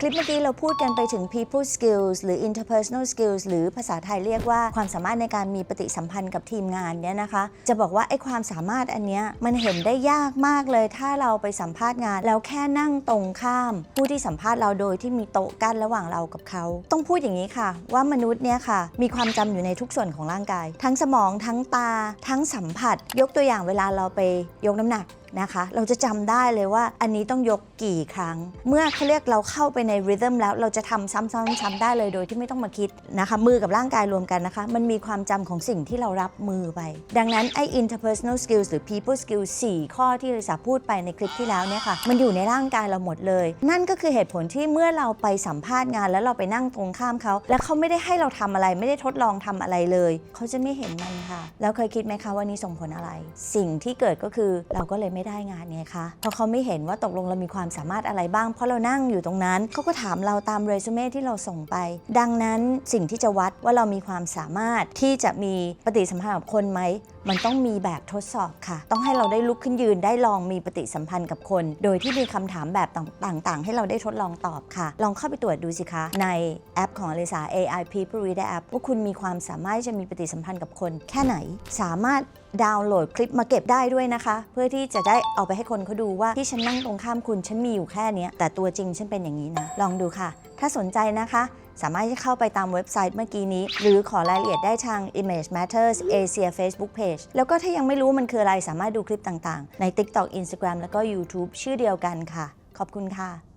คลิปเมื่อกี้เราพูดกันไปถึง people skills หรือ interpersonal skills หรือภาษาไทยเรียกว่าความสามารถในการมีปฏิสัมพันธ์กับทีมงานเนี่ยนะคะ จะบอกว่าไอ้ความสามารถอันเนี้ยมันเห็นได้ยากมากเลย ถ้าเราไปสัมภาษณ์งาน แล้วแค่นั่งตรงข้าม ผู้ที่สัมภาษณ์เราโดยที่มีโต๊ะกั้นระหว่างเรากับเขา ต้องพูดอย่างนี้ค่ะ ว่ามนุษย์เนี่ยค่ะ มีความจำอยู่ในทุกส่วนของร่างกาย ทั้งสมองทั้งตา ทั้งสัมผัส ยกตัวอย่างเวลาเราไปยกน้ำหนักนะคะ เราจะจำได้เลยว่าอันนี้ต้องยกกี่ครั้ง เมื่อเขาเรียกเราเข้าไปในริทึมแล้วเราจะทำซ้ำๆๆได้เลยโดยที่ไม่ต้องมาคิดนะคะ มือกับร่างกายรวมกันนะคะ มันมีความจำของสิ่งที่เรารับมือไป ดังนั้นไอ้ interpersonal skills หรือ people skills 4 ข้อที่ลิสาพูดไปในคลิปที่แล้วเนี่ยค่ะ มันอยู่ในร่างกายเราหมดเลย นั่นก็คือเหตุผลที่เมื่อเราไปสัมภาษณ์งาน แล้วเราไปนั่งตรงข้ามเขา แล้วเขาไม่ได้ให้เราทำอะไร ไม่ได้ทดลองทำอะไรเลย เขาจะไม่เห็นมันค่ะ แล้วเคยคิดไหมคะว่านี่ส่งผลอะไร สิ่งที่เกิดก็คือเราก็เลยไม่ได้งานไงคะเพราะเขาไม่เห็นว่าตกลงเรามีความสามารถอะไรบ้าง เพราะเรานั่งอยู่ตรงนั้น เขาก็ถามเราตามเรซูเม่ที่เราส่งไป ดังนั้นสิ่งที่จะวัดว่าเรามีความสามารถที่จะมีปฏิสัมพันธ์กับคนไหม มันต้องมีแบบทดสอบค่ะ ต้องให้เราได้ลุกขึ้นยืนได้ลองมีปฏิสัมพันธ์กับคน โดยที่มีคำถามแบบต่างๆ ให้เราได้ทดลองตอบค่ะ ลองเข้าไปตรวจดูสิคะ ในแอปของอลิสา AI People Reader App ว่าคุณมีความสามารถจะมีปฏิสัมพันธ์กับคน แค่ไหนสามารถดาวน์โหลดคลิปมาเก็บได้ด้วยนะคะ เพื่อที่จะได้เอาไปให้คนเขาดูว่าที่ฉันนั่งตรงข้ามคุณฉันมีอยู่แค่เนี้ยแต่ตัวจริงฉันเป็นอย่างนี้นะลองดูค่ะถ้าสนใจนะคะ สามารถที่เข้าไปตามเว็บไซต์เมื่อกี้นี้ หรือขอรายละเอียดได้ทาง Image Matters Asia Facebook Page แล้วก็ถ้ายังไม่รู้มันคืออะไร สามารถดูคลิปต่างๆ ใน TikTok Instagram แล้วก็ YouTube ชื่อเดียวกันค่ะ ขอบคุณค่ะ